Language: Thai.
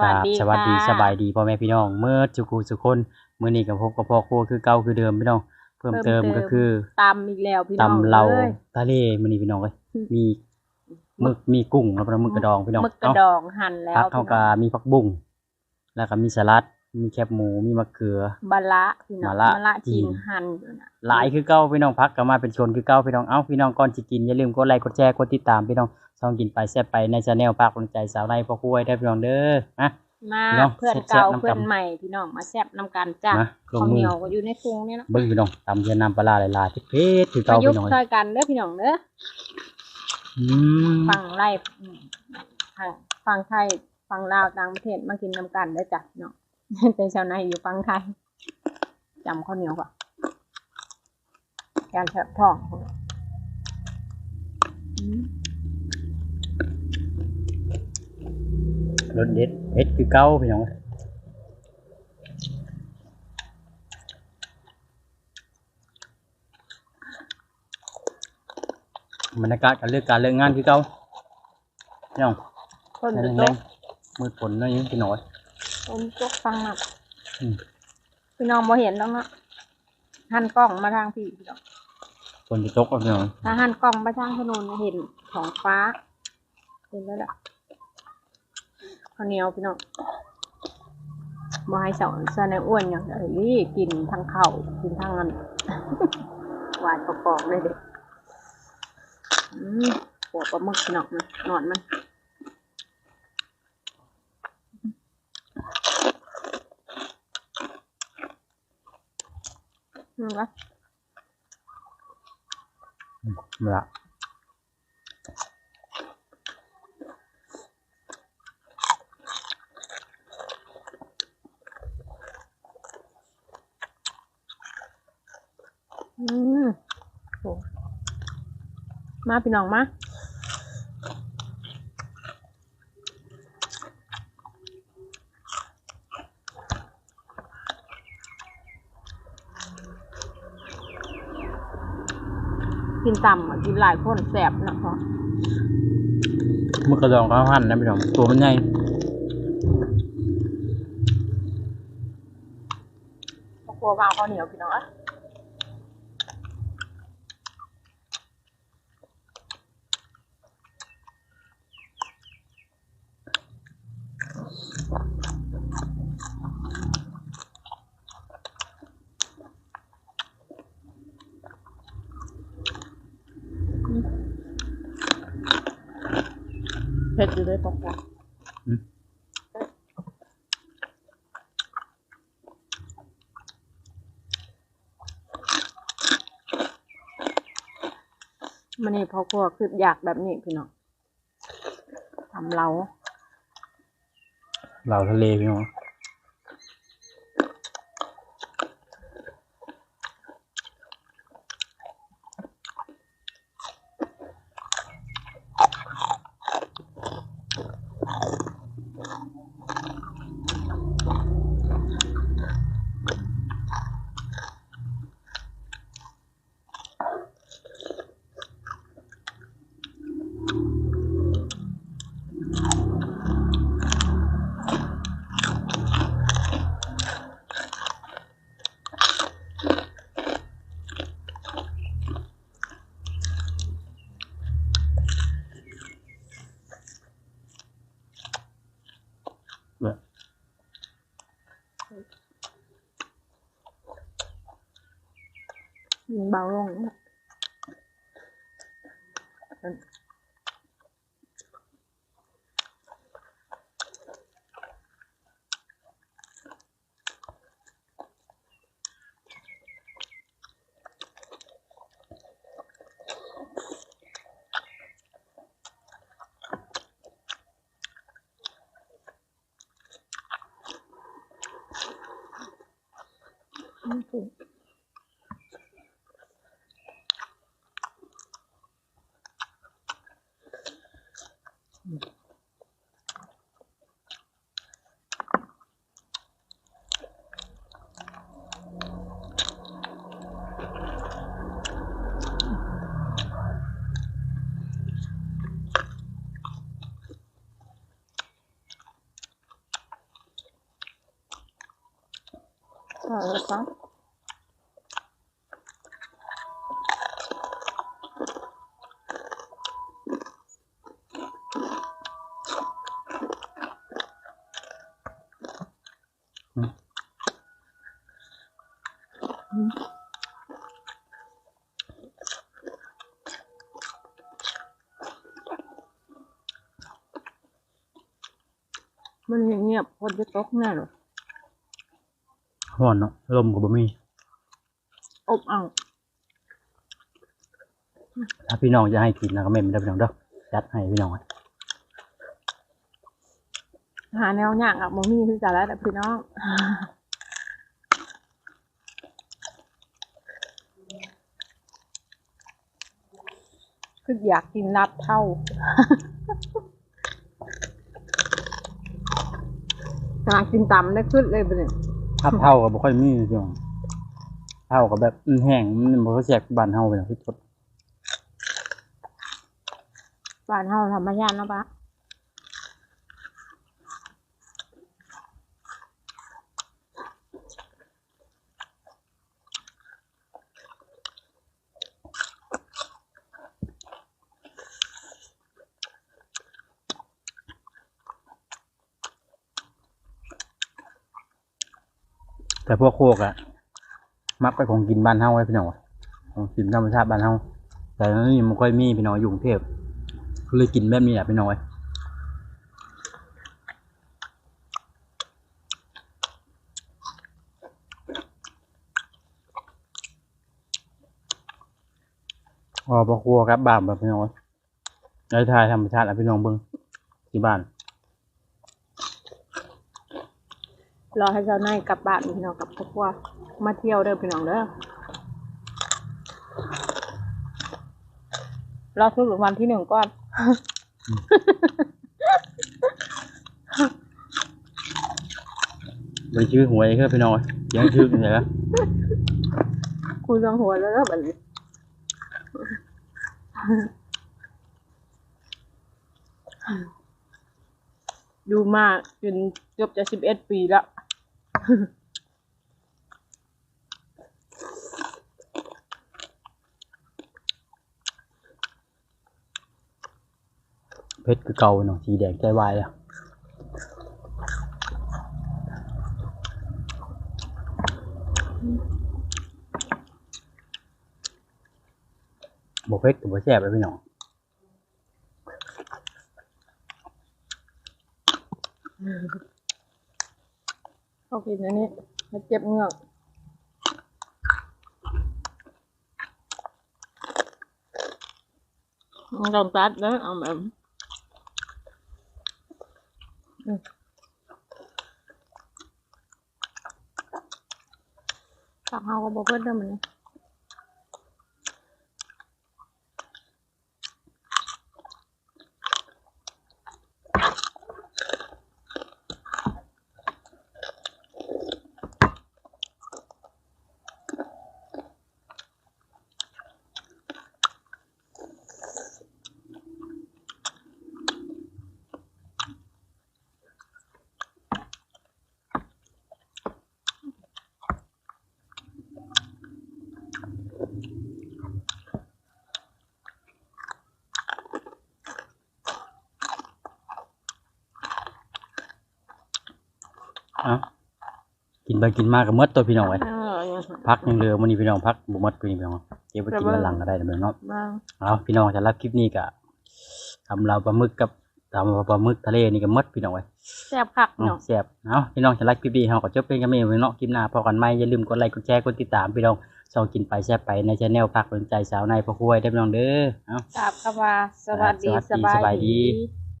วัสดีสวัสดีค่ะสบายดีพ่อแม่พี่น้องเมื่อจุกูสุคนมื้อนี้กับพบกับพ่อครัวคือเก่าคือเดิมพี่น้อง เพิ่มเติมก็คือตำอีกแล้วพี่น้องตำเราอ้ยทะเลมื้อนี้พี่น้องเอ้ยอืมมีหมึกมีกุ้งแล้วก็หมึกกระดองพี่น้องหมึกกระเนาะดองหั่นแล้วผักเฮาก็มีผักบุ้งแล้วก็มีสลัด มีแคบหมูมีมะเขือ บะละพี่น้องมะละละจีจีน นหั่นอยู่นะหลายคือเก่าพี่น้องพักก็มาเป็นชนคือเก่าพี่น้องเอ้าพี่น้องก่อนสิกินอย่าลืมกดไลค์กดแชร์กดติดตามพี่น้องช่องกินไปแซ่บไปในชาแนลภาคกำลังใจสาวในพ่อครัวได้อพี่น้องเด้อนะ มาพี่น้องเพื่อนแซ่บๆเก่าน้ำกัน เพื่อนใหม่พี่น้องมาแซ่บน้ำกันจ้ะมาลงข้าวมืเหนีอยวก็อยู่ในถุงนี่เนาะเบิ่งพี่น้องตำเทียนน้ำปลาร้าหลายๆเผ็ดๆคือมาเก่ายุพี่บน้องช่วยกันเด้อพี่น้องเด้ออืมฟังไล่อืมทางฟังไทยฟังลาวต่างประเทศมากินน้ำกันเด้อจ้ะพี่น้อง เป็นชาวนาอยู่ฟังไทยจำข้าวเหนียวก่อนการแฉบท้องอืมรสเด็ดเผ็ดคือเก่าพี่น้องบรรยากาศการเลือกการเลือกงานคือเก่าพี่น้องต้นแรจะงตแรงกมืดฝนน้อยนิดพี่น้อย ต้นตกฟังหนักอืม พี่น้องบ่เห็นแล้วเนาะหันกล้องมาทางพี่พี่น้องฝนจะตกแล้วพี่น้องถ้าหันกล้องมาทางถนนเห็นของฟ้า เห็นแล้วล่ะข้าวเหนียวพี่น้องบ่ให้เสาสนอ้วนอย่างเอ้ยกินทั้งข้าวกินทั้งอันหวานประกอบเลยเด็กอืมปวดปลาหมึกพี่น้องมันนอนมัน อืมวะมาละอืมโอ้มาพี่น้องมา กินต่ำอะกินหลายคนแสบเนาะพอมือกระดองข้าวหั่นนะพี่น้องตัวมันใหญ่กลัววางข้าวเหนียวพี่น้องอะ อยู่เลยปอกปอกอืมมันนี่พอครัวคืออยากแบบนี้พี่น้องทำเราเหล่าทะเลพี่น้อง เบื่อมั นเบาลงอืมเออครับมันเงียบคนจะตกแน่เลย ฮ้อนเนาะลมก็บ่มีอบอ้าวถ้าพี่น้องจะให้กินนะก็ไม่เป็นไรพี่น้องเด้อจัดให้พี่น้องไว้หาแนวยากอะมมีคือกันแล้วแต่พี่น้องคืออยากกินนับเท่า อยากกินตำได้ขึ้นเลยไปเนี่ย ถ้าเท่าก็บ่ค่อยมีพี่น้องเท่าก็แบบมันแห้งมันบ่ค่อยแซ่บบ้านเฮาพี่น้องที่สุดบ้านเฮาธรรมชาติเนาะปะ แต่พวกโคกอะมักไปของกินบ้านเฮาไว้พี่น้องของกินธรรมชาติบ้านเฮาแต่นี่มันค่อยมีพี่น้องอยู่กรุงเทพเลยกินแบบนี้แหละพี่น้องอ้ยอ๋อพวกครัวครับบ้านแบบพี่น้องเอ้ยได้ทายธรรมชาติอะพี่น้องเบิ่งที่บ้าน รอให้เจ้านายกลับบ้านพี่น้องกับครอบครัวมาเที่ยวเด้อพี่น้องเด้อรอทุกวันที่หนึ่งก่อนเป็นชื่อหวยก็พี่น้องเอ้ยเสียังชื่อเห็นแล้วคุยเรื่องหัวแล้วก็แบบนี้ดูมากจนเกือบจะสิบเอ็ดปีแล้ว เพชรคือเก่าเนาะสีแดงใจวายอะบอกเพชรกับบ่แซ่บเลยพี่น้อง เขากินอันนี้มันเจ็บเงือกมันต้องตัดนะเอาแบบอืมผักเฮาก็บอกเพื่อนเด้อมันนี้ เอ้ากินไปกินมากับมดตัวพี่น้องไว้เออพักยังเหลือมันนี่พี่น้องพักบ่หมดพี่น้องเก็บไปกินวันหลังก็ได้เด้อเนาะมาเอาพี่น้องจะรับคลิปนี้ก็ทำเราปลาหมึกกับทำปลาหมึกทะเลนี่ก็หมดพี่น้องไว้แซ่บคักเนาะเนาะแซ่บเอาพี่น้องจะรับคลิปนี้เฮาก็จบเป็นกันไม่เนาะคลิปหน้าพอกันใหม่อย่าลืมกดไลค์กดแชร์กดติดตามพี่น้องส่องกินไปแซ่บไปในช anel พักสนใจสาวในพ่อครัวได้อพี่น้องเด้อเอากราบคำว่าสวัสดีสวัสดีสบายดีดี